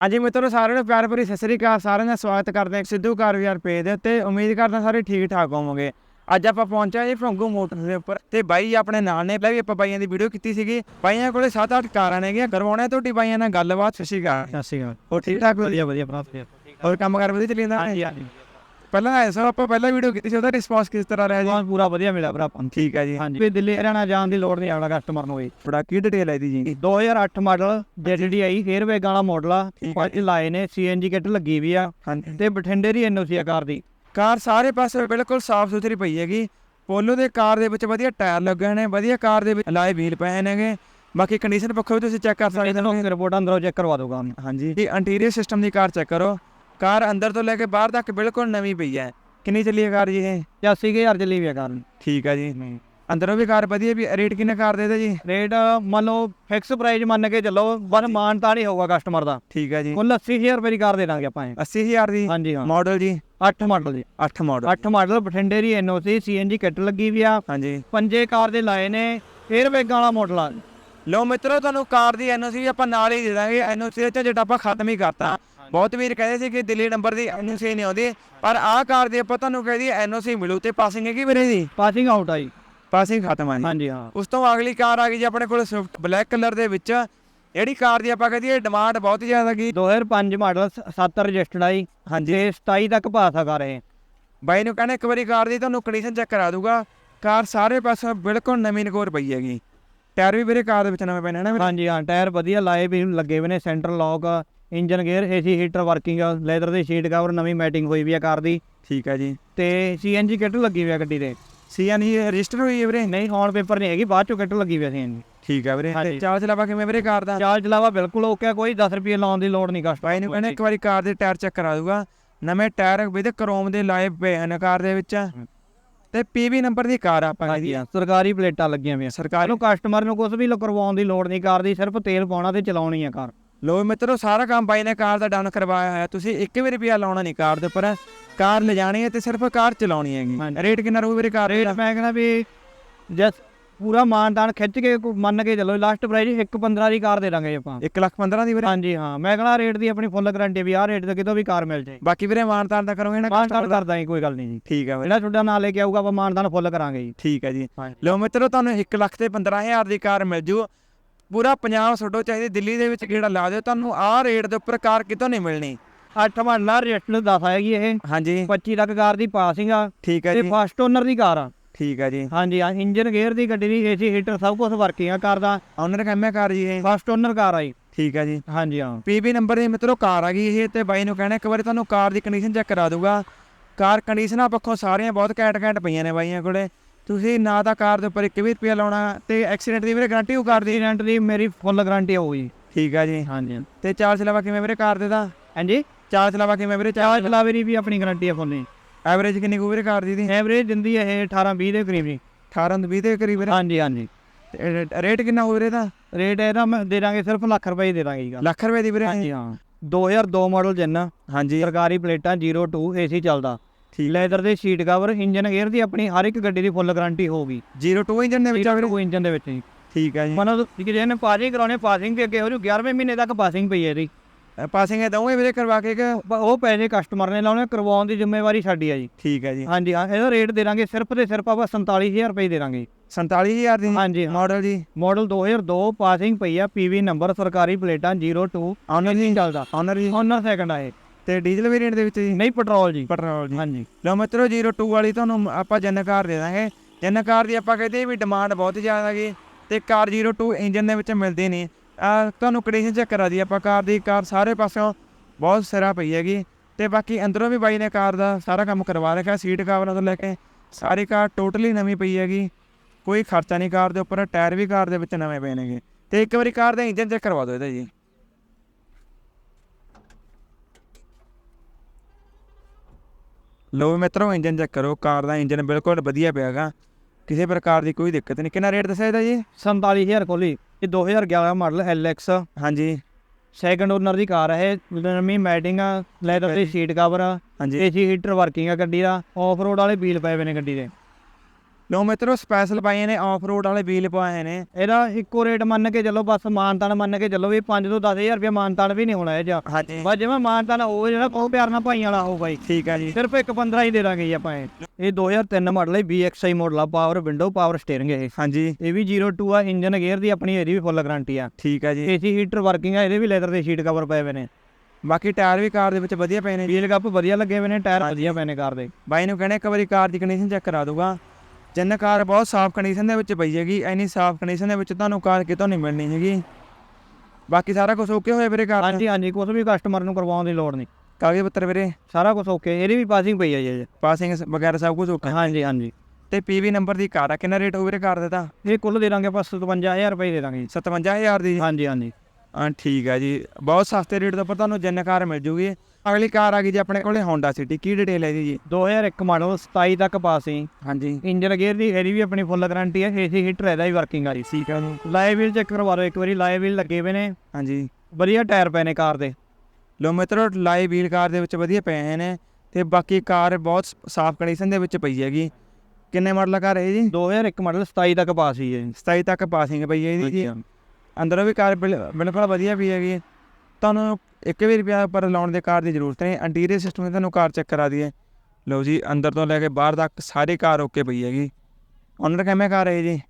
ਹਾਂਜੀ ਮਿੱਤਰੋ ਸਾਰਿਆਂ ਨੂੰ ਪਿਆਰ ਭਰੀ ਸਤਿ ਸ੍ਰੀ ਅਕਾਲ। ਸਾਰਿਆਂ ਦਾ ਸਵਾਗਤ ਕਰਦੇ ਹਾਂ ਸਿੱਧੂ ਕਾਰ ਵੀਆਰ ਪੇਜ ਦੇ ਉੱਤੇ। ਉਮੀਦ ਕਰਦਾ ਸਾਰੇ ਠੀਕ ਠਾਕ ਹੋਵੋਗੇ। ਅੱਜ ਆਪਾਂ ਪਹੁੰਚੇ ਹਾਂ ਜੀ ਫਰੰਗੂ ਮੋਟਰਸ ਦੇ ਉੱਪਰ ਤੇ ਬਾਈ ਆਪਣੇ ਨਾਲ ਨੇ। ਪਹਿਲਾਂ ਵੀ ਆਪਾਂ ਬਾਈਆਂ ਦੀ ਵੀਡੀਓ ਕੀਤੀ ਸੀਗੀ। ਬਾਈਆਂ ਕੋਲੇ 7-8 ਕਾਰਾਂ ਨੇਗੀਆਂ ਕਰਵਾਉਣੇ ਤੁਹਾਡੀ ਬਾਈਆਂ ਨਾਲ ਗੱਲਬਾਤ? ਸਤਿ ਸ਼੍ਰੀ ਅਕਾਲ। ਸਤਿ ਸ਼੍ਰੀ ਅਕਾਲ। ਹੋਰ ਠੀਕ ਠਾਕ ਵਧੀਆ ਵਧੀਆ। ਭਰਾ ਹੋਰ ਕੰਮ ਕਰ ਵਧੀਆ ਚੱਲੀ ਜਾਂਦਾ? ਹਾਂਜੀ ਹਾਂਜੀ। ਪਹਿਲਾਂ ਐਸਾ ਆਪਾਂ ਪਹਿਲਾਂ ਵੀਡੀਓ ਕੀਤੀ ਸੀ ਉਹਦਾ ਰਿਸਪੌਂਸ ਕਿਸ ਤਰ੍ਹਾਂ ਰਿਹਾ ਜੀ? ਪੂਰਾ ਵਧੀਆ ਮਿਲਿਆ ਭਰਾ ਆਪਾਂ। ਠੀਕ ਹੈ ਜੀ। ਹਾਂਜੀ। ਵੀ ਦਿੱਲੀ ਹਰਿਆਣਾ ਜਾਣ ਦੀ ਲੋੜ ਨਹੀਂ ਆਉਣਾ ਕਸਟਮਰ ਨੂੰ ਵੀ ਬੜਾ ਕੀ ਡਿਟੇਲ ਹੈ ਜੀ? 2008 ਮਾਡਲ ਜਿਹੜੀ ਆਈ 에ਅਰਬੈਗ ਵਾਲਾ ਮਾਡਲ ਆ ਹੈ ਪੰਜ ਲਾਏ ਨੇ ਸੀਐਨਜੀ ਕਿੱਟ ਲੱਗੀ ਵੀ ਆ। ਤੇ ਬਠਿੰਡੇ ਦੀ ਐਨਓਸੀ ਕਾਰ ਦੀ। ਕਾਰ ਸਾਰੇ ਪਾਸੇ ਬਿਲਕੁਲ ਸਾਫ਼ ਸੁਥਰੀ ਪਈ ਹੈਗੀ। ਪੋਲੋ ਦੇ ਕਾਰ ਦੇ ਵਿੱਚ ਵਧੀਆ ਟਾਇਰ ਲੱਗੇ ਨੇ ਵਧੀਆ ਕਾਰ ਦੇ ਵਿੱਚ ਲਾਏ ਵੀਲ ਪਏ ਨੇਗੇ। ਬਾਕੀ ਕੰਡੀਸ਼ਨ ਪੱਖੋਂ ਵੀ ਤੁਸੀਂ ਚੈੱਕ ਕਰ ਸਕਦੇ ਨੂੰ ਰਿਪੋਰਟ ਅੰਦਰੋਂ ਚੈੱਕ ਕਰਵਾ ਦੂਗਾ ਹਾਂਜੀ। ਜੀ ਇੰਟੀਰੀਅਰ ਸਿਸਟਮ ਦੀ ਕਾਰ ਚੈੱਕ ਕਰੋ। ਕਾਰ ਅੰਦਰ ਤੋਂ ਲੈ ਕੇ ਬਾਹਰ ਤੱਕ ਬਿਲਕੁਲ ਨਵੀਂ ਪਈ ਹੈ। ਕਿੰਨੀ ਚੱਲੀ ਹੈ ਕਾਰ ਜੀ ਇਹ? 80000 ਚੱਲੀ ਆ ਕਾਰ। ਠੀਕ ਹੈ ਜੀ ਅੰਦਰੋਂ ਵੀ ਕਾਰ ਵਧੀਆ ਵੀ ਰੇਟ ਕਿੰਨੇ ਕਾਰ ਦੇ ਦੇ ਜੀ? ਰੇਟ ਮੰਨ ਲਓ ਫਿਕਸ ਪ੍ਰਾਈਸ ਮੰਨ ਕੇ ਚੱਲੋ ਬਸ ਮਾਨ ਤਾਂ ਨਹੀਂ ਹੋਊਗਾ ਕਸਟਮਰ ਦਾ। ਠੀਕ ਹੈ ਜੀ। ਕੁੱਲ 80000 ਰੁਪਏ ਦੀ ਕਾਰ ਦੇ ਦਾਂਗੇ ਆਪਾਂ ਇਹ। 80000 ਦੀ? ਹਾਂਜੀ ਹਾਂ। ਮਾਡਲ ਜੀ? 8 ਮਾਡਲ ਜੀ। 8 ਮਾਡਲ 8 ਮਾਡਲ ਬਠਿੰਡੇ ਦੀ ਐਨਓਸੀ ਸੀਐਨਜੀ ਕਿੱਟ ਲੱਗੀ ਵੀ ਆ। ਹਾਂਜੀ। ਪੰਜੇ ਕਾਰ ਦੇ ਲਾਏ ਨੇ 에ਅਰਬੈਗ ਵਾਲਾ ਮਾਡਲ ਆ। ਲੋ ਮਿੱਤਰੋ ਤੁਹਾਨੂੰ ਕਾਰ ਦੀ ਐਨਓਸੀ ਆਪਾਂ ਨਾਲ ਹੀ ਦੇ ਦਾਂਗੇ। ਐਨਓਸੀ ਦੇ ਝੰਜਟ ਆਪਾਂ ਖਤਮ ਹੀ ਕਰਤਾ। ਬਹੁਤ ਵੀਰ ਕਹਿੰਦੇ ਸੀ ਕਿ ਦਿੱਲੀ ਨੰਬਰ ਦੀ ਐਨਓਸੀ ਨਹੀਂ ਆਉਂਦੀ ਪਰ ਆਹ ਕਾਰ ਦੀ ਆਪਾਂ ਤੁਹਾਨੂੰ ਕਹਿੰਦੀ ਐਨਓਸੀ ਮਿਲੂ ਤੇ ਪਾਸਿੰਗ ਹੈਗੀ ਵੀਰੇ ਦੀ ਪਾਸਿੰਗ ਆਊਟ ਆਈ ਪਾਸਿੰਗ ਖਤਮ ਆ ਹਾਂਜੀ ਹਾਂ। ਉਸ ਤੋਂ ਅਗਲੀ ਕਾਰ ਆ ਗਈ ਜੀ ਆਪਣੇ ਕੋਲ ਸਵਿਫਟ ਬਲੈਕ ਕਲਰ ਦੇ ਵਿੱਚ। ਜਿਹੜੀ ਕਾਰ ਦੀ ਆਪਾਂ ਕਹਦੀਏ ਡਿਮਾਂਡ ਬਹੁਤ ਜ਼ਿਆਦਾ ਗਈ 2005 ਮਾਡਲ 7 ਰਜਿਸਟਰਡ ਆਈ ਹਾਂਜੀ। ਤੇ 27 ਤੱਕ ਪਾਸ ਆ ਕਰ ਰਹੇ ਬਾਈ ਨੂੰ ਕਹਿੰਦੇ ਇੱਕ ਵਾਰੀ ਕਾਰ ਦੀ ਤੁਹਾਨੂੰ ਕੰਡੀਸ਼ਨ ਚੈੱਕ ਕਰਾ ਦੂਗਾ। ਕਾਰ ਸਾਰੇ ਪਾਸੇ ਬਿਲਕੁਲ ਨਵੀਂ ਨਕੋਰ ਪਈ ਹੈਗੀ। ਟਾਇਰ ਵੀ ਵੀਰੇ ਕਾਰ ਦੇ ਵਿੱਚ ਨਵੇਂ ਪੈਣੇ ਨਾ? ਹਾਂਜੀ ਹਾਂ ਟਾਇਰ ਵਧੀਆ ਲਾਏ ਵੀ ਲੱਗੇ ਹੋਏ ਨੇ centre lock engine gear AC heater working leather ਦੀ ਸ਼ੀਟ ਕਵਰ ਨਵੀਂ ਮੈਟਿੰਗ ਹੋਈ ਵੀ ਆ ਕਾਰ ਦੀ। ਠੀਕ ਹੈ ਜੀ। ਤੇ ਸੀਐਨਜੀ ਕਿੱਟ ਲੱਗੀ ਹੋਈ ਆ ਗੱਡੀ ਦੇ ਸੀਐਨਜੀ ਰਜਿਸਟਰ ਹੋਈ ਹੈ ਵੀਰੇ? ਨਹੀਂ ਹੌਨ ਪੇਪਰ ਨਹੀਂ ਹੈਗੀ ਬਾਅਦ ਚੋਂ ਕਿੱਟ ਲੱਗੀ ਹੋਈ ਆ ਸੀਐਨਜੀ। ਠੀਕ ਹੈ ਵੀਰੇ। ਤੇ ਚਾਲ ਚਲਾਵਾ ਕਿਵੇਂ ਵੀਰੇ ਕਾਰ ਦਾ? ਚਾਰਜ ਲਾਵਾ ਬਿਲਕੁਲ ਓਕੇ ਕੋਈ 10 ਰੁਪਏ ਲਾਉਣ ਦੀ ਲੋੜ ਨਹੀਂ ਕਸਟਮਰ ਬਾਈ ਨੂੰ ਕਹਿੰਦੇ ਇੱਕ ਵਾਰੀ ਕਾਰ ਦੇ ਟਾਇਰ ਚੈੱਕ ਕਰਾ ਦੂਗਾ ਨਵੇਂ ਟਾਇਰ ਵਿਦ ਕ੍ਰੋਮ ਦੇ ਲਾਏ ਪਏ ਹਨ ਕਾਰ ਦੇ ਵਿੱਚ। ਤੇ ਪੀਵੀ ਨੰਬਰ ਦੀ ਕਾਰ ਆ ਆਪਾਂ ਹਾਂ ਸਰਕਾਰੀ ਪਲੇਟਾਂ ਲੱਗੀਆਂ ਹੋਈਆਂ। ਸਰਕਾਰੀ ਨੂੰ ਕਸਟਮਰ ਨੂੰ ਕੁਝ ਵੀ ਕਰਵਾਉਣ ਦੀ ਲੋੜ ਨਹੀਂ ਕਾਰ ਦੀ ਸਿਰਫ ਤੇਲ ਪਾਉਣਾ ਤੇ ਚਲਾਉਣੀ ਆ ਕਾਰ। ਲੋ ਮਿੱਤਰੋ ਸਾਰਾ ਕੰਮ ਬਾਈ ਨੇ ਕਾਰ ਦਾ ਡਨ ਕਰਵਾਇਆ ਹੋਇਆ। ਤੁਸੀਂ ਇੱਕ ਵੀ ਰੁਪਿਆ ਲਾਉਣਾ ਨਹੀਂ ਕਾਰ ਦੇ ਉੱਪਰ। ਕਾਰ ਲਿਜਾਣੀ ਹੈ ਤੇ ਸਿਰਫ ਕਾਰ ਚਲਾਉਣੀ ਹੈਗੀ। ਰੇਟ ਕਿੰਨਾ ਰਹੂ ਵੀਰੇ ਕਾਰ ਰੇਟ ਦਾ? ਮੈਂ ਕਹਿੰਦਾ ਵੀ ਜਸ ਪੂਰਾ ਮਾਨਦਾਨ ਖਿੱਚ ਕੇ ਮੰਨ ਕੇ ਚੱਲੋ ਲਾਸਟ ਪ੍ਰਾਈਸ 1.15 ਦੀ ਕਾਰ ਦੇ ਦਾਂਗੇ ਆਪਾਂ। 1 ਲੱਖ 15 ਦੀ ਵੀਰੇ? ਹਾਂਜੀ ਹਾਂ। ਮੈਂ ਕਹਿੰਦਾ ਰੇਟ ਦੀ ਆਪਣੀ ਫੁੱਲ ਗਾਰੰਟੀ ਵੀ ਆਹ ਰੇਟ ਤੇ ਕਿਤੋਂ ਵੀ ਕਾਰ ਮਿਲ ਜਾਏ ਬਾਕੀ ਵੀਰੇ ਮਾਨਤਾਨ ਦਾ ਕਰੋਗੇ ਨਾ ਮਾਨਦਾਨ ਕਰਦਾ ਹੀ ਕੋਈ ਗੱਲ ਨਹੀਂ ਜੀ। ਠੀਕ ਹੈ ਜਿਹੜਾ ਤੁਹਾਡਾ ਨਾਂ ਲੈ ਕੇ ਆਊਗਾ ਆਪਾਂ ਮਾਨਦਾਨ ਫੁੱਲ ਕਰਾਂਗੇ ਜੀ। ਠੀਕ ਹੈ ਜੀ। ਹਾਂਜੀ। ਲੋ ਮਿੱਤਰੋ ਤੁਹਾਨੂੰ 1 ਲੱਖ ਤੇ 15000 ਦੀ ਕਾਰ ਮਿਲ ਜੂ। ਪੂਰਾ ਪੰਜਾਬ ਛੱਡੋ ਚਾਹੀਦੀ ਦਿੱਲੀ ਦੇ ਵਿੱਚ ਕਿਹੜਾ ਲਾ ਦਿਓ ਤੁਹਾਨੂੰ ਆਹ ਰੇਟ ਦੇ ਉੱਪਰ ਕਾਰ ਕਿਤੋਂ ਨਹੀਂ ਮਿਲਣੀ। 8 ਮਾਡਲ ਰਜਿਸਟਰ 10 ਆਏਗੀ ਇਹ। ਹਾਂਜੀ। 25 ਤੱਕ ਕਾਰ ਦੀ ਪਾਸਿੰਗ ਆ ਠੀਕ ਹੈ ਤੇ ਜੀ। ਫਸਟ ਓਨਰ ਦੀ ਕਾਰ ਆ। ਠੀਕ ਹੈ ਜੀ। ਹਾਂਜੀ ਹਾਂ ਇੰਜਨ ਗੇਅਰ ਦੀ ਗੱਡੀ ਦੀ ਏਸੀ ਹੀਟਰ ਸਭ ਕੁਝ ਵਰਕਿੰਗ ਆ ਕਾਰ ਦਾ। ਆਨਰ ਕੰਮੇ ਕਾਰ ਜੀ ਇਹ? ਫਸਟ ਓਨਰ ਕਾਰ ਆਈ ਠੀਕ ਹੈ ਜੀ। ਹਾਂਜੀ ਹਾਂ। ਪੀਬੀ ਨੰਬਰ ਦੀ ਮਿੱਤਰੋ ਕਾਰ ਆ ਗਈ ਇਹ ਤੇ ਬਾਈ ਨੂੰ ਕਹਿਣਾ ਇੱਕ ਵਾਰੀ ਤੁਹਾਨੂੰ ਕਾਰ ਦੀ ਕੰਡੀਸ਼ਨ ਚੈੱਕ ਕਰਾ ਦੂਗਾ। ਕਾਰ ਕੰਡੀਸ਼ਨਾਂ ਪੱਖੋਂ ਸਾਰੀਆਂ ਬਹੁਤ ਘੈਂਟ ਘੈਂਟ ਪਈਆਂ ਨੇ ਬਾਈਆਂ ਕੋਲੇ। ਤੁਸੀਂ ਨਾ ਤਾਂ ਕਾਰ ਦੇ ਉੱਪਰ ਇੱਕ ਵੀ ਰੁਪਿਆ ਲਾਉਣਾ ਤੇ ਐਕਸੀਡੈਂਟ ਦੀ ਵੀਰੇ ਗਾਰੰਟੀ ਉਹ ਕਾਰ ਦੀ। ਐਕਸੀਡੈਂਟ ਦੀ ਮੇਰੀ ਫੁੱਲ ਗਾਰੰਟੀ ਹੋਊਗੀ ਠੀਕ ਆ ਜੀ। ਹਾਂਜੀ। ਤੇ ਚਾਰਜ ਚਲਾਵਾ ਕਿਵੇਂ ਵੀਰੇ ਕਾਰ ਦੇ ਦਾ? ਹਾਂਜੀ? ਚਾਰਜ ਚਲਾਵਾ ਕਿਵੇਂ ਵੀਰੇ? ਚਾਰ ਚਲਾਵੇਰੀ ਵੀ ਆਪਣੀ ਗਾਰੰਟੀ ਆ ਫੁੱਲ ਐਵਰੇਜ ਕਿੰਨੀ ਕੁ ਵੀਰੇ ਕਾਰ ਦੀ ਦੀ? ਐਵਰੇਜ ਦਿੰਦੀ ਹੈ ਇਹ 18 20 ਦੇ ਕਰੀਬ ਜੀ। 18 ਤੋਂ 20 ਦੇ ਕਰੀਬ ਵੀਰੇ? ਹਾਂਜੀ ਹਾਂਜੀ। ਰੇਟ ਕਿੰਨਾ ਹੋ ਵੀਰੇ ਦਾ ਰੇਟ ਇਹਦਾ ਮੈਂ ਦੇ ਦਾਂਗੇ ਸਿਰਫ ਲੱਖ ਰੁਪਏ ਦੇ ਦਾਂਗੇ ਜੀ। ਲੱਖ ਰੁਪਏ ਦੀ ਵੀਰੇ? ਹਾਂਜੀ ਹਾਂ। 2002 ਮਾਡਲ ਜਨ। ਹਾਂਜੀ। ਸਰਕਾਰੀ ਪਲੇਟਾਂ 02 ਏਸੀ ਚੱਲਦਾ। ਠੀਕ। ਲੈਦਰ ਦੇ ਸੀਟ ਕਵਰ ਇੰਜਨ ਗੇਅਰ ਦੀ ਆਪਣੀ ਹਰ ਇੱਕ ਗੱਡੀ ਦੀ ਫੁੱਲ ਗਾਰੰਟੀ ਹੋਊਗੀ। 02 ਇੰਜਨ ਦੇ ਵਿੱਚ ਆ ਵੀਰੇ? ਇੰਜਨ ਦੇ ਵਿੱਚ ਜੀ। ਠੀਕ ਆ ਜੀ। ਮਨੋ ਕਿ ਜਿਹਨੇ ਪਾਸਿੰਗ ਕਰਾਉਣੇ ਪਾਸਿੰਗ ਤੇ ਅੱਗੇ ਹੋ ਜੂ 11ਵੇਂ ਮਹੀਨੇ ਤੱਕ ਪਾਸਿੰਗ ਪਈ ਹੈ ਇਹਦੀ। ਪਾਸਿੰਗ ਇਹ ਦਊਂਗੇ ਵੀਰੇ ਕਰਵਾ ਕੇ ਉਹ ਪੈਸੇ ਕਸਟਮਰ ਨੇ ਲਾਉਣੇ ਕਰਵਾਉਣ ਦੀ ਜ਼ਿੰਮੇਵਾਰੀ ਸਾਡੀ ਆ ਜੀ। ਠੀਕ ਹੈ ਜੀ। ਹਾਂਜੀ ਹਾਂ ਇਹਦਾ ਰੇਟ ਦੇ ਦਾਂਗੇ ਸਿਰਫ ਤੇ ਸਿਰਫ ਆਪਾਂ 47000 ਰੁਪਏ ਦੇ ਦਾਂਗੇ 47000 ਦੀ ਹਾਂਜੀ ਹਾਂ। ਮਾਡਲ ਜੀ? ਮਾਡਲ 2002 ਪਾਸਿੰਗ ਪਈ ਆ ਪੀਵੀ ਨੰਬਰ ਸਰਕਾਰੀ ਪਲੇਟਾਂ 02 ਆਨਰ ਜੀ? ਚੱਲਦਾ। ਆਨਰ ਜੀ? ਓਨਰ ਸੈਕੰਡ ਆ ਇਹ। ਤੇ ਡੀਜ਼ਲ ਵੇਰੀਐਂਟ ਦੇ ਵਿੱਚ ਜੀ? ਨਹੀਂ ਪੈਟਰੋਲ ਜੀ। ਪੈਟਰੋਲ ਜੀ। ਹਾਂਜੀ। ਲਓ ਮਿੱਤਰੋ 02 ਵਾਲੀ ਤੁਹਾਨੂੰ ਆਪਾਂ ਜਨਕਾਰ ਦੇ ਦਾਂਗੇ। ਜਨਕਾਰ ਦੀ ਆਪਾਂ ਕਹਿੰਦੇ ਵੀ ਡਿਮਾਂਡ ਬਹੁਤ ਜ਼ਿਆਦਾ ਹੈਗੀ ਤੇ ਕਾਰ 02 ਇੰਜਨ ਦੇ ਵਿੱਚ ਮਿਲਦੀ ਨਹੀਂ। ਆ ਤੁਹਾਨੂੰ ਕੰਡੀਸ਼ਨ ਚੈੱਕ ਕਰਾ ਦੀ ਆਪਾਂ। ਕਾਰ ਦੀ ਕਾਰ ਸਾਰੇ ਪਾਸਿਓਂ ਬਹੁਤ ਸਿਰਾ ਪਈ ਹੈਗੀ। ਤੇ ਬਾਕੀ ਅੰਦਰੋਂ ਵੀ ਬਾਈ ਨੇ ਕਾਰ ਦਾ ਸਾਰਾ ਕੰਮ ਕਰਵਾ ਰੱਖਿਆ ਸੀਟ ਕਵਰਾਂ ਤੋਂ ਲੈ ਕੇ ਸਾਰੀ ਕਾਰ ਟੋਟਲੀ ਨਵੀਂ ਪਈ ਹੈਗੀ। ਕੋਈ ਖਰਚਾ ਨਹੀਂ ਕਾਰ ਦੇ ਉੱਪਰ ਟਾਇਰ ਵੀ ਕਾਰ ਦੇ ਵਿੱਚ ਨਵੇਂ ਪਏ ਨੇਗੇ। ਤੇ ਇੱਕ ਵਾਰੀ ਕਾਰ ਦਾ ਇੰਜਨ ਚੈੱਕ ਕਰਵਾ ਦਿਓ ਇਹਦਾ ਜੀ। ਲੋ ਮਿੱਤਰੋ ਇੰਜਨ ਚੈੱਕ ਕਰੋ। ਕਾਰ ਦਾ ਇੰਜਨ ਬਿਲਕੁਲ ਵਧੀਆ ਪਿਆ ਹੈਗਾ ਕਿਸੇ ਪ੍ਰਕਾਰ ਦੀ ਕੋਈ ਦਿੱਕਤ ਨਹੀਂ। ਕਿੰਨਾ ਰੇਟ ਦੱਸਿਆ ਇਹਦਾ ਜੀ? 47000 ਕੋਲੀ ਇਹ 2011 ਮਾਡਲ LX ਹਾਂਜੀ। ਸੈਕੰਡ ਓਨਰ ਦੀ ਕਾਰ ਹੈ ਇਹ। ਨਵੀਂ ਮੈਟਿੰਗ ਆ ਲੈਦਰ ਦੀ ਸੀਟ ਕਵਰ ਆ। ਹਾਂਜੀ। ਏਸੀ ਹੀਟਰ ਵਰਕਿੰਗ ਆ ਗੱਡੀ ਦਾ। ਆਫ ਰੋਡ ਵਾਲੇ ਵੀਲ ਪਏ ਨੇ ਗੱਡੀ ਦੇ। ਲੋ ਮਿੱਤਰੋ ਸਪੈਸ਼ਲ ਪਾਏ ਨੇ ਆਫ ਰੋਡ ਵਾਲੇ ਵੀਲ ਪਵਾਏ ਨੇ। ਇਹਦਾ ਇੱਕੋ ਰੇਟ ਮੰਨ ਕੇ ਚੱਲੋ ਬਸ ਮਾਨਤਾਨ ਮੰਨ ਕੇ ਚੱਲੋ ਵੀ 5 ਤੋਂ 10000 ਰੁਪਏ ਮਾਨਤਾਨ ਵੀ ਨਹੀਂ ਹੋਣਾ ਇਹ ਜਾ ਹਾਂਜੀ। ਬਸ ਜਿਵੇਂ ਮਾਨਤਾਨ ਉਹ ਜਿਹੜਾ ਬਹੁਤ ਪਿਆਰ ਨਾਲ ਭਾਈਆਂ ਵਾਲਾ ਹੋਊਗਾ ਜੀ ਠੀਕ ਹੈ ਜੀ। ਸਿਰਫ ਇੱਕ 15 ਹੀ ਦੇ ਦਾਂਗੇ ਜੀ ਆਪਾਂ ਇਹ। ਇਹ 2003 ਮਾਡਲ ਹੈ BXI ਮਾਡਲ ਆ ਪਾਵਰ ਵਿੰਡੋ ਪਾਵਰ ਸਟੀਅਰਿੰਗ ਇਹ। ਹਾਂਜੀ। ਇਹ ਵੀ 02 ਆ ਇੰਜਨ ਗੇਅਰ ਦੀ ਆਪਣੀ ਇਹਦੀ ਵੀ ਫੁੱਲ ਗਾਰੰਟੀ ਆ। ਠੀਕ ਹੈ ਜੀ। ਏਸੀ ਹੀਟਰ ਵਰਕਿੰਗ ਆ ਇਹਦੇ ਵੀ ਲੈਦਰ ਦੇ ਸ਼ੀਟ ਕਵਰ ਪਏ ਹੋਏ ਨੇ। ਬਾਕੀ ਟਾਇਰ ਵੀ ਕਾਰ ਦੇ ਵਿੱਚ ਵਧੀਆ ਪਏ ਨੇ ਵੀਲ ਕੱਪ ਵਧੀਆ ਲੱਗੇ ਹੋਏ ਨੇ ਟਾਇਰ ਵਧੀਆ ਪਏ ਨੇ ਕਾਰ ਦੇ। ਬਾਈ ਨੂੰ ਕਹਿੰਦੇ ਇੱਕ ਵਾਰੀ ਕਾਰ ਦੀ ਕੰਡੀਸ਼ਨ ਚੈੱਕ ਕਰਾ ਦੂਗਾ ਜਿੰਨ ਕਾਰ ਬਹੁਤ ਸਾਫ਼ ਕੰਡੀਸ਼ਨ ਦੇ ਵਿੱਚ ਪਈ ਹੈਗੀ ਐਨੀ ਸਾਫ਼ ਕੰਡੀਸ਼ਨ ਦੇ ਵਿੱਚ ਤੁਹਾਨੂੰ ਕਾਰ ਕਿਤੋਂ ਨਹੀਂ ਮਿਲਣੀ ਹੈਗੀ। ਬਾਕੀ ਸਾਰਾ ਕੁਝ ਓਕੇ ਹੋਇਆ ਵੀਰੇ ਕਾਰ ਹਾਂਜੀ ਹਾਂਜੀ ਕੁਝ ਵੀ ਕਸਟਮਰ ਨੂੰ ਕਰਵਾਉਣ ਦੀ ਲੋੜ ਨਹੀਂ। ਕਾਗਜ਼ ਪੱਤਰ ਵੀਰੇ? ਸਾਰਾ ਕੁਝ ਓਕੇ ਇਹਦੀ ਵੀ ਪਾਸਿੰਗ ਪਈ ਆ ਜੀ। ਪਾਸਿੰਗ ਵਗੈਰਾ ਸਭ ਕੁਝ ਓਕੇ ਹਾਂਜੀ ਹਾਂਜੀ। ਤੇ ਪੀਵੀ ਨੰਬਰ ਦੀ ਕਾਰ ਆ ਕਿੰਨਾ ਰੇਟ ਹੋ ਵੀਰੇ ਕਾਰ ਦਾ ਤਾਂ? ਇਹ ਕੁੱਲ ਦੇ ਦਾਂਗੇ ਆਪਾਂ 57000 ਰੁਪਏ ਦੇ ਦਾਂਗੇ ਜੀ। 57000 ਦੀ? ਹਾਂਜੀ ਹਾਂਜੀ। ਹਾਂ ਠੀਕ ਹੈ ਜੀ। ਬਹੁਤ ਸਸਤੇ ਰੇਟ ਦੇ ਉੱਪਰ ਤੁਹਾਨੂੰ ਜਿੰਨ ਕਾਰ ਮਿਲ ਜੂਗੀ। ਅਗਲੀ ਕਾਰ ਆ ਗਈ ਜੀ ਆਪਣੇ ਕੋਲੇ ਹੋਂਡਾ ਸਿਟੀ ਕੀ ਡਿਟੇਲ ਹੈ ਇਹਦੀ ਜੀ? 2001 ਮਾਡਲ 27 ਤੱਕ ਪਾਸ ਸੀ। ਹਾਂਜੀ। ਇੰਜਨ ਗੇਅਰ ਦੀ ਇਹਦੀ ਵੀ ਆਪਣੀ ਫੁੱਲ ਗਾਰੰਟੀ ਹੈ ਏਸੀ ਹੀਟਰ ਇਹਦਾ ਵੀ ਵਰਕਿੰਗ ਆ ਜੀ। ਠੀਕ ਹੈ ਜੀ। ਲਾਈਵ ਵੀਲ ਚੈੱਕ ਕਰਵਾ ਦਿਓ ਇੱਕ ਵਾਰੀ ਲਾਈਵ ਵੀਲ ਲੱਗੇ ਹੋਏ ਨੇ। ਹਾਂਜੀ। ਵਧੀਆ ਟਾਇਰ ਪਏ ਨੇ ਕਾਰ ਦੇ। ਲੋ ਮਿੱਤਰੋ ਲਾਈਵ ਵੀਲ ਕਾਰ ਦੇ ਵਿੱਚ ਵਧੀਆ ਪਏ ਨੇ ਤੇ ਬਾਕੀ ਕਾਰ ਬਹੁਤ ਸਾਫ਼ ਕੰਡੀਸ਼ਨ ਦੇ ਵਿੱਚ ਪਈ ਹੈਗੀ। ਕਿੰਨੇ ਮਾਡਲ ਕਾਰ ਹੈ ਜੀ? 2001 ਮਾਡਲ 27 ਤੱਕ ਪਾਸ ਸੀ ਇਹ। 27 ਤੱਕ ਪਾਸਿੰਗ ਪਈ ਹੈ ਜੀ। ਅੰਦਰੋਂ ਵੀ ਕਾਰ ਬਿਲ- ਬਿਲਕੁਲ ਵਧੀਆ ਵੀ ਹੈਗੀ। ਤੁਹਾਨੂੰ ਇੱਕ ਵੀ ਰੁਪਿਆ ਪਰ ਲਾਉਣ ਦੇ ਕਾਰ ਦੀ ਜ਼ਰੂਰਤ ਨਹੀਂ। ਇੰਟੀਰੀਅਰ ਸਿਸਟਮ ਤੇ ਤੁਹਾਨੂੰ ਕਾਰ ਚੈੱਕ ਕਰਾ ਦਈਏ ਲਓ ਜੀ ਅੰਦਰ ਤੋਂ ਲੈ ਕੇ ਬਾਹਰ ਤੱਕ ਸਾਰੀ ਕਾਰ ਓਕੇ ਪਈ ਹੈਗੀ। ਓਨਰ ਕਿਵੇਂ ਕਾਰ ਹੈ ਜੀ?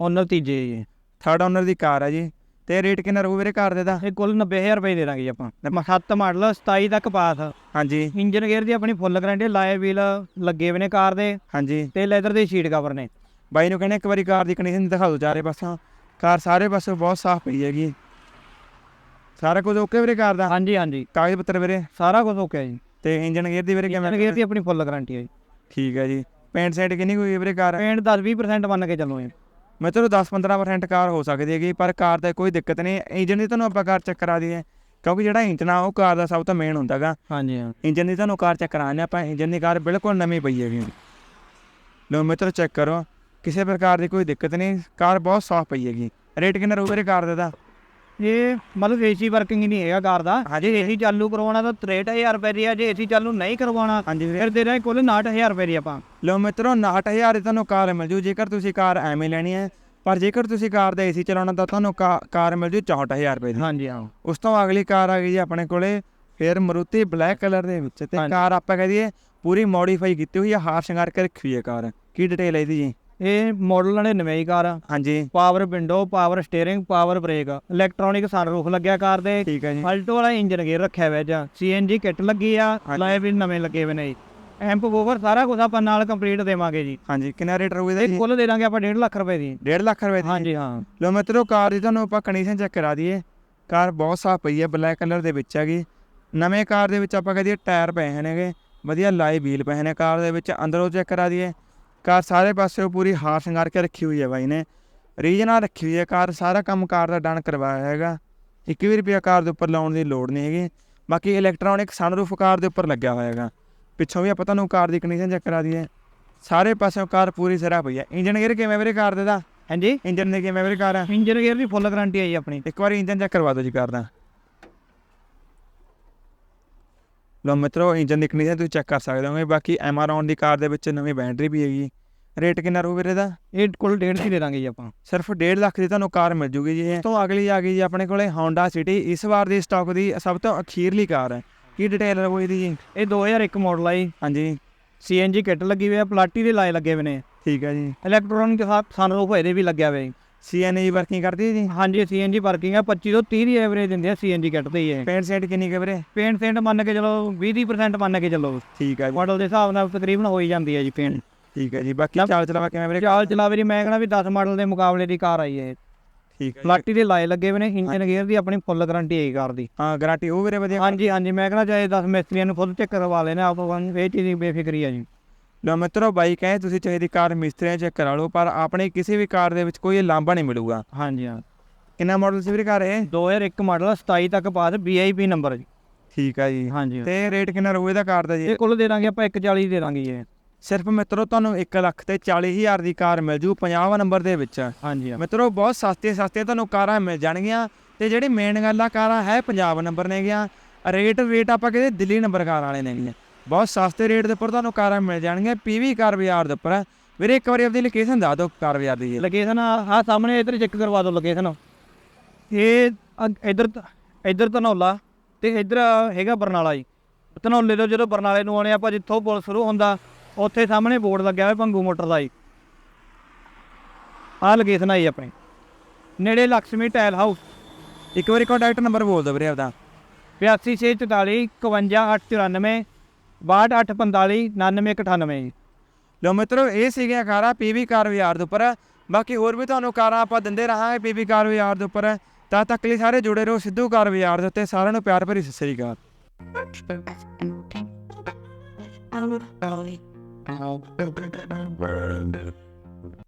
ਓਨਰ ਤੀਜੇ ਜੀ। ਥਰਡ ਓਨਰ ਦੀ ਕਾਰ ਹੈ ਜੀ। ਤੇ ਰੇਟ ਕਿੰਨਾ ਰਹੂ ਵੀਰੇ ਕਾਰ ਦੇ ਦਾ? ਇਹ ਕੁੱਲ 90000 ਰੁਪਏ ਦੇ ਦਾਂਗੇ ਜੀ ਆਪਾਂ। 7 ਮਾਡਲ 27 ਤੱਕ ਪਾਸ ਹਾਂਜੀ। ਇੰਜਨ ਗੇਅਰ ਦੀ ਆਪਣੀ ਫੁੱਲ ਗਾਰੰਟੀ ਲਾਈਵ ਵੀਲ ਲੱਗੇ ਹੋਏ ਨੇ ਕਾਰ ਦੇ। ਹਾਂਜੀ। ਤੇ ਲੈਦਰ ਦੇ ਸ਼ੀਟ ਕਵਰ ਨੇ। ਬਾਈ ਨੂੰ ਕਹਿੰਦੇ ਇੱਕ ਵਾਰੀ ਕਾਰ ਦੀ ਕੰਡੀਸ਼ਨ ਦਿਖਾ ਦਿਓ ਚਾਰੇ ਪਾਸੋਂ। ਕਾਰ ਸਾਰੇ ਪਾਸੋਂ ਬਹੁਤ ਸਾਫ਼ ਪਈ ਹੈਗੀ। ਸਾਰਾ ਕੁਝ ਓਕੇ ਵੀਰੇ ਕਾਰ ਦਾ? ਹਾਂਜੀ ਹਾਂਜੀ। ਕਾਗਜ਼ ਪੱਤਰ ਵੀਰੇ? ਸਾਰਾ ਕੁਝ ਓਕੇ ਜੀ। ਤੇ ਇੰਜਨ ਗੇਅਰ ਦੀ ਵੀਰੇ ਇੰਜਨ ਕਿਵੇਂ ਗੇਅਰ ਦੀ ਆਪਣੀ ਫੁੱਲ ਗਾਰੰਟੀ ਹੈ ਜੀ। ਠੀਕ ਹੈ ਜੀ। ਪੇਂਟ ਸਾਈਡ ਕਿੰਨੀ ਹੋਈ ਵੀਰੇ ਕਾਰ ਪੇਂਟ 10 20% ਮੰਨ ਕੇ ਚੱਲੋ ਜੀ। ਮੈਂ ਚਲੋ 10-15% ਕਾਰ ਹੋ ਸਕਦੀ ਹੈਗੀ ਪਰ ਕਾਰ ਦਾ ਕੋਈ ਦਿੱਕਤ ਨਹੀਂ। ਇੰਜਨ ਦੀ ਤੁਹਾਨੂੰ ਆਪਾਂ ਕਾਰ ਚੈੱਕ ਕਰਾ ਦਈਏ। ਕਿਉਂਕਿ ਜਿਹੜਾ ਇੰਜਨ ਆ ਉਹ ਕਾਰ ਦਾ ਸਭ ਤੋਂ ਮੇਨ ਹੁੰਦਾਗਾ। ਹਾਂਜੀ ਹਾਂ। ਇੰਜਨ ਦੀ ਤੁਹਾਨੂੰ ਕਾਰ ਚੈੱਕ ਕਰਾਉਂਦੇ ਆਪਾਂ। ਇੰਜਨ ਦੀ ਕਾਰ ਬਿਲਕੁਲ ਨਵੀਂ ਪਈ ਹੈਗੀ। ਲੋ ਮਿੱਤਰ ਚੈੱਕ ਕਰੋ। ਕਿਸੇ ਪ੍ਰਕਾਰ ਦੀ ਕੋਈ ਦਿੱਕਤ ਨਹੀਂ। ਕਾਰ ਬਹੁਤ ਸਾਫ਼ ਪਈ ਹੈਗੀ। ਰੇਟ ਕਿੰਨਾ ਰਹੂ ਵੀਰੇ ਕਾਰ ਦਾ ਇਹ ਮਤਲਬ ਏਸੀ ਵਰਕਿੰਗ ਹੀ ਨਹੀਂ ਹੈਗਾ ਕਾਰ ਦਾ ਜੇ ਏਸੀ ਚਾਲੂ ਕਰਵਾਉਣਾ ਤਾਂ 63000 ਰੁਪਏ ਦੀ ਆ ਜੇ ਏਸੀ ਚਾਲੂ ਨਹੀਂ ਕਰਵਾਉਣਾ ਫਿਰ ਦੇ ਰਹੇ ਕੁੱਲ 69000 ਰੁਪਏ ਦੀ ਆਪਾਂ। ਲੋ ਮਿੱਤਰੋ 69000 ਦੀ ਤੁਹਾਨੂੰ ਕਾਰ ਮਿਲ ਜੂ ਜੇਕਰ ਤੁਸੀਂ ਕਾਰ ਐਵੇਂ ਲੈਣੀ ਹੈ ਪਰ ਜੇਕਰ ਤੁਸੀਂ ਕਾਰ ਦਾ ਏਸੀ ਚਲਾਉਣਾ ਤਾਂ ਤੁਹਾਨੂੰ ਕਾਰ ਮਿਲ ਜੂ 64000 ਰੁਪਏ ਦੀ। ਹਾਂਜੀ ਹਾਂ। ਉਸ ਤੋਂ ਅਗਲੀ ਕਾਰ ਆ ਗਈ ਜੀ ਆਪਣੇ ਕੋਲੇ ਫਿਰ ਮਰੂਤੀ ਬਲੈਕ ਕਲਰ ਦੇ ਵਿੱਚ ਤੇ। ਕਾਰ ਆਪਾਂ ਕਹਿ ਦਈਏ ਪੂਰੀ ਮੋਡੀਫਾਈ ਕੀਤੀ ਹੋਈ ਹੈ ਹਾਰ ਸ਼ਿੰਗਾਰ ਕੇ ਰੱਖੀ ਹੋਈ ਹੈ ਕਾਰ। ਕੀ ਡਿਟੇਲ ਹੈ ਇਹਦੀ ਜੀ? ਇਹ ਮਾਡਲ 99 ਹੀ ਕਾਰ ਆ। ਹਾਂਜੀ। Power window power steering power brake electronic sunroof ਲੱਗਿਆ ਕਾਰ ਦੇ। ਠੀਕ ਹੈ ਜੀ। ਆਲਟੋ ਵਾਲਾ ਇੰਜਨ ਗੇਅਰ ਰੱਖਿਆ ਹੋਇਆ ਜਾਂ। ਸੀਐਨਜੀ ਕਿੱਟ ਲੱਗੀ ਆ। ਲਾਏ ਵੀ ਨਵੇਂ ਲੱਗੇ ਹੋਏ ਨੇ ਐਂਪ ਬੋਵਰ ਸਾਰਾ ਕੁਝ ਆਪਾਂ ਨਾਲ ਕੰਪਲੀਟ ਦੇਵਾਂਗੇ ਜੀ। ਹਾਂਜੀ ਕਿੰਨਾ ਰੇਟ ਰਹੂ ਇਹਦਾ ਕੁੱਲ ਦੇ ਦਾਂਗੇ ਆਪਾਂ 1.5 ਲੱਖ ਰੁਪਏ ਦੀ। 1.5 ਲੱਖ ਰੁਪਏ ਦੀ? ਹਾਂਜੀ ਹਾਂ। ਲੋ ਮਿੱਤਰੋ ਕਾਰ ਦੀ ਤੁਹਾਨੂੰ ਆਪਾਂ ਕੰਡੀਸ਼ਨ ਚੈੱਕ ਕਰਾ ਦਈਏ। ਕਾਰ ਬਹੁਤ ਸਾਫ਼ ਪਈ ਹੈ ਬਲੈਕ ਕਲਰ ਦੇ ਵਿੱਚ ਹੈਗੀ। ਨਵੇਂ ਕਾਰ ਦੇ ਵਿੱਚ ਆਪਾਂ ਕਹਿ ਦਈਏ ਟਾਇਰ ਪਏ ਨੇਗੇ। ਵਧੀਆ ਲਾਈ ਵੀਲ ਪਏ ਨੇ ਕਾਰ ਦੇ ਵਿੱਚ। ਅੰਦਰੋਂ ਚੈੱਕ ਕਰਾ ਦਈਏ। ਕਾਰ ਸਾਰੇ ਪਾਸਿਓਂ ਪੂਰੀ ਹਾਰ ਸ਼ਿੰਗਾਰ ਕੇ ਰੱਖੀ ਹੋਈ ਹੈ ਬਾਈ ਨੇ। ਰੀਜਨਲ ਰੱਖੀ ਹੋਈ ਹੈ ਕਾਰ ਸਾਰਾ ਕੰਮ ਕਾਰ ਦਾ ਡਨ ਕਰਵਾਇਆ ਹੈਗਾ। ਇੱਕ ਵੀ ਰੁਪਿਆ ਕਾਰ ਦੇ ਉੱਪਰ ਲਾਉਣ ਦੀ ਲੋੜ ਨਹੀਂ ਹੈਗੀ। ਬਾਕੀ ਇਲੈਕਟ੍ਰੋਨਿਕ ਸਨਰੂਫ ਕਾਰ ਦੇ ਉੱਪਰ ਲੱਗਿਆ ਹੋਇਆ ਹੈਗਾ। ਪਿੱਛੋਂ ਵੀ ਆਪਾਂ ਤੁਹਾਨੂੰ ਕਾਰ ਦੀ ਕੰਡੀਸ਼ਨ ਚੈੱਕ ਕਰਾ ਦਈਏ। ਸਾਰੇ ਪਾਸਿਓਂ ਕਾਰ ਪੂਰੀ ਸਿਰਾ ਪਈ ਹੈ। ਇੰਜਨ ਗੇਅਰ ਕਿਵੇਂ ਵੀਰੇ ਕਾਰ ਦੇ ਦਾ? ਹਾਂਜੀ। ਇੰਜਨ ਦੇ ਕਿਵੇਂ ਵੀਰੇ ਕਾਰ ਆ ਇੰਜਨ ਗੇਅਰ ਦੀ ਫੁੱਲ ਗਾਰੰਟੀ ਹੈ ਜੀ ਆਪਣੀ। ਇੱਕ ਵਾਰੀ ਇੰਜਨ ਚੈੱਕ ਕਰਵਾ ਦਿਓ ਜੀ ਕਾਰ ਦਾ। ਲੋ ਮਿੱਤਰੋ ਇੰਜਨ ਦੀ ਕੰਡੀਸ਼ਨ ਤੁਸੀਂ ਚੈੱਕ ਕਰ ਸਕਦੇ ਹੋਗੇ ਬਾਕੀ ਐਮਾਰੌਨ ਦੀ ਕਾਰ ਦੇ ਵਿੱਚ ਨਵੀਂ ਬੈਟਰੀ ਵੀ ਹੈਗੀ। ਰੇਟ ਕਿੰਨਾ ਰੂ ਵੀਰੇ ਦਾ ਇਹ ਕੁੱਲ 1.5 ਦੀ ਦੇ ਦਾਂਗੇ ਜੀ ਆਪਾਂ। ਸਿਰਫ 1.5 ਲੱਖ ਦੀ ਤੁਹਾਨੂੰ ਕਾਰ ਮਿਲ ਜੂਗੀ ਜੀ ਇਸ ਤੋਂ ਅਗਲੀ ਆ ਗਈ ਜੀ ਆਪਣੇ ਕੋਲੇ Honda City ਇਸ ਵਾਰ ਦੀ ਸਟਾਕ ਦੀ ਸਭ ਤੋਂ ਅਖੀਰਲੀ ਕਾਰ ਹੈ। ਕੀ ਡਿਟੇਲ ਰਹੂ ਇਹਦੀ ਜੀ? ਇਹ 2001 ਮਾਡਲ ਜੀ। ਹਾਂਜੀ। ਸੀਐਨਜੀ ਕਿੱਟ ਲੱਗੀ ਹੋਈ ਆ ਪਲਾਟੀ ਦੇ ਲਾਏ ਲੱਗੇ ਹੋਏ ਨੇ। ਠੀਕ ਹੈ ਜੀ। ਇਲੈਕਟ੍ਰੋਨਿਕ ਸਨਰੂਫ ਇਹਦੇ ਵੀ ਲੱਗਿਆ ਹੋਇਆ ਜੀ। CNA ਵਰਕਿੰਗ ਕਰਦੀ ਹੈ ਜੀ? ਹਾਂਜੀ ਸੀਐਨਜੀ ਵਰਕਿੰਗ ਆ 25 ਤੋਂ 30 ਦੀ ਐਵਰੇਜ ਦਿੰਦੇ ਆ ਸੀਐਨਜੀ ਕਿੱਟ ਤੇ ਇਹ। ਪੇਂਟ ਸੈਟ ਕਿੰਨੀ ਕੁ ਵੀਰੇ? ਪੇਂਟ ਸੈਂਟ ਮੰਨ ਕੇ ਚਲੋ 20% ਮੰਨ ਕੇ ਚੱਲੋ। ਠੀਕ ਹੈ ਜੀ। ਮਾਡਲ ਦੇ ਹਿਸਾਬ ਨਾਲ ਤਕਰੀਬਨ ਹੋ ਹੀ ਜਾਂਦੀ ਹੈ ਜੀ ਪੇਂਟ ਠੀਕ ਹੈ ਜੀ ਬਾਕੀ ਚਾਲ ਚਲਾਵਾ ਕਿਵੇਂ ਵੀਰੇ? ਚਾਲ ਚਲਾਵੇ ਦੀ ਮੈਂ ਕਹਿੰਦਾ ਵੀ 10 ਮਾਡਲ ਦੇ ਮੁਕਾਬਲੇ ਦੀ ਕਾਰ ਆਈ ਹੈ। ਠੀਕ ਹੈ ਜੀ। ਪਲਾਟੀ ਦੇ ਲਾਏ ਲੱਗੇ ਹੋਏ ਨੇ ਇੰਜਨ ਗੇਅਰ ਦੀ ਆਪਣੀ ਫੁੱਲ ਗਾਰੰਟੀ ਹੈ ਕਾਰ ਦੀ। ਹਾਂ ਗਾਰੰਟੀ ਉਹ ਵੀਰੇ ਵਧੀਆ। ਹਾਂਜੀ ਹਾਂਜੀ ਮੈਂ ਕਹਿੰਦਾ ਚਾਹੇ 10 ਮਿਸਤਰੀਆਂ ਨੂੰ ਖੁਦ ਚੈੱਕ ਕਰਵਾ ਲੈਣੇ ਆਪ ਇਹ ਚੀਜ਼ ਦੀ ਬੇਫਿਕਰੀ ਆ ਜੀ। ਲੋ ਮਿੱਤਰੋ ਬਾਈ ਕਹੇ ਤੁਸੀਂ ਚਾਹੇ ਦੀ ਕਾਰ ਮਿਸਤਰੀਆਂ ਚੈੱਕ ਕਰਾ ਲਓ ਪਰ ਆਪਣੇ ਕਿਸੇ ਵੀ ਕਾਰ ਦੇ ਵਿੱਚ ਕੋਈ ਲਾਂਭਾ ਨਹੀਂ ਮਿਲੂਗਾ। ਹਾਂਜੀ ਹਾਂ। ਕਿੰਨਾ ਮਾਡਲ ਸੀ ਵੀਰੇ ਕਾਰ ਇਹ? 2001 ਮਾਡਲ 27 ਤੱਕ ਪਾਸ VIP ਨੰਬਰ ਜੀ। ਠੀਕ ਆ ਜੀ। ਹਾਂਜੀ ਤੇ ਰੇਟ ਕਿੰਨਾ ਰਹੂ ਇਹਦਾ ਕਾਰ ਦਾ ਜੀ? ਇਹ ਕੁੱਲ ਦੇ ਦਾਂਗੇ ਆਪਾਂ 140 ਦੇ ਦਾਂਗੇ ਜੀ ਇਹ। ਸਿਰਫ ਮਿੱਤਰੋ ਤੁਹਾਨੂੰ 1 ਲੱਖ ਤੇ 40000 ਦੀ ਕਾਰ ਮਿਲ ਜੂ 50 ਨੰਬਰ ਦੇ ਵਿੱਚ। ਹਾਂਜੀ ਹਾਂ। ਮਿੱਤਰੋ ਬਹੁਤ ਸਸਤੀਆਂ ਸਸਤੀਆਂ ਤੁਹਾਨੂੰ ਕਾਰਾਂ ਮਿਲ ਜਾਣਗੀਆਂ। ਤੇ ਜਿਹੜੀ ਮੇਨ ਗੱਲ ਆ ਕਾਰਾਂ ਹੈ ਪੰਜਾਬ ਨੰਬਰ ਨੇ ਗਿਆ ਰੇਟ ਰੇਟ ਆਪਾਂ ਕਹਿੰਦੇ ਦਿੱਲੀ ਨੰਬਰ ਕਾਰ ਵਾਲੇ ਨੇ ਗੀਆਂ ਬਹੁਤ ਸਸਤੇ ਰੇਟ ਦੇ ਉੱਪਰ ਤੁਹਾਨੂੰ ਕਾਰਾਂ ਮਿਲ ਜਾਣਗੀਆਂ ਪੀਵੀ ਕਾਰ ਬਾਜ਼ਾਰ ਦੇ ਉੱਪਰ। ਵੀਰੇ, ਇੱਕ ਵਾਰੀ ਆਪਦੀ ਲੋਕੇਸ਼ਨ ਦੱਸ ਦਿਓ ਕਾਰ ਬਾਜ਼ਾਰ ਦੀ ਜੀ ਲੋਕੇਸ਼ਨ ਆ ਸਾਹਮਣੇ ਇੱਧਰ ਚੈੱਕ ਕਰਵਾ ਦਿਓ ਲੋਕੇਸ਼ਨ ਇਹ ਇੱਧਰ ਇੱਧਰ ਧਨੌਲਾ ਤੇ ਇੱਧਰ ਹੈਗਾ ਬਰਨਾਲਾ ਜੀ। ਧਨੌਲੇ ਤੋਂ ਜਦੋਂ ਬਰਨਾਲੇ ਨੂੰ ਆਉਣੇ ਆਪਾਂ ਜਿੱਥੋਂ ਪੁਲ ਸ਼ੁਰੂ ਹੁੰਦਾ, ਉੱਥੇ ਸਾਹਮਣੇ ਬੋਰਡ ਲੱਗਿਆ ਹੋਇਆ ਪੰਗੂ ਮੋਟਰ ਦਾ ਜੀ। ਆਹ ਲੋਕੇਸ਼ਨ ਆਈ ਆਪਣੀ। ਨੇੜੇ ਲక్ష్ਮੀ ਟਾਇਲ ਹਾਊਸ। ਇੱਕ ਵਾਰੀ ਕੰਟੈਕਟ ਨੰਬਰ ਬੋਲ ਦਿਓ ਵੀਰੇ ਆਪਦਾ। 8644 51894 62845 99198 ਜੀ ਲੋ ਮਿੱਤਰੋ, ਇਹ ਸੀਗੀਆਂ ਕਾਰਾਂ ਪੀਵੀ ਕਾਰ ਬਾਜ਼ਾਰ ਦੇ ਉੱਪਰ। ਬਾਕੀ ਹੋਰ ਵੀ ਤੁਹਾਨੂੰ ਕਾਰਾਂ ਆਪਾਂ ਦਿੰਦੇ ਰਹਾਂਗੇ ਪੀਵੀ ਕਾਰ ਬਾਜ਼ਾਰ ਦੇ ਉੱਪਰ। ਤਾਂ ਤੱਕ ਲਈ ਸਾਰੇ ਜੁੜੇ ਰਹੋ ਸਿੱਧੂ ਕਾਰ ਬਾਜ਼ਾਰ ਦੇ ਉੱਤੇ। ਸਾਰਿਆਂ ਨੂੰ ਪਿਆਰ ਭਰੀ ਸਤਿ ਸ੍ਰੀ ਅਕਾਲ। I don't know.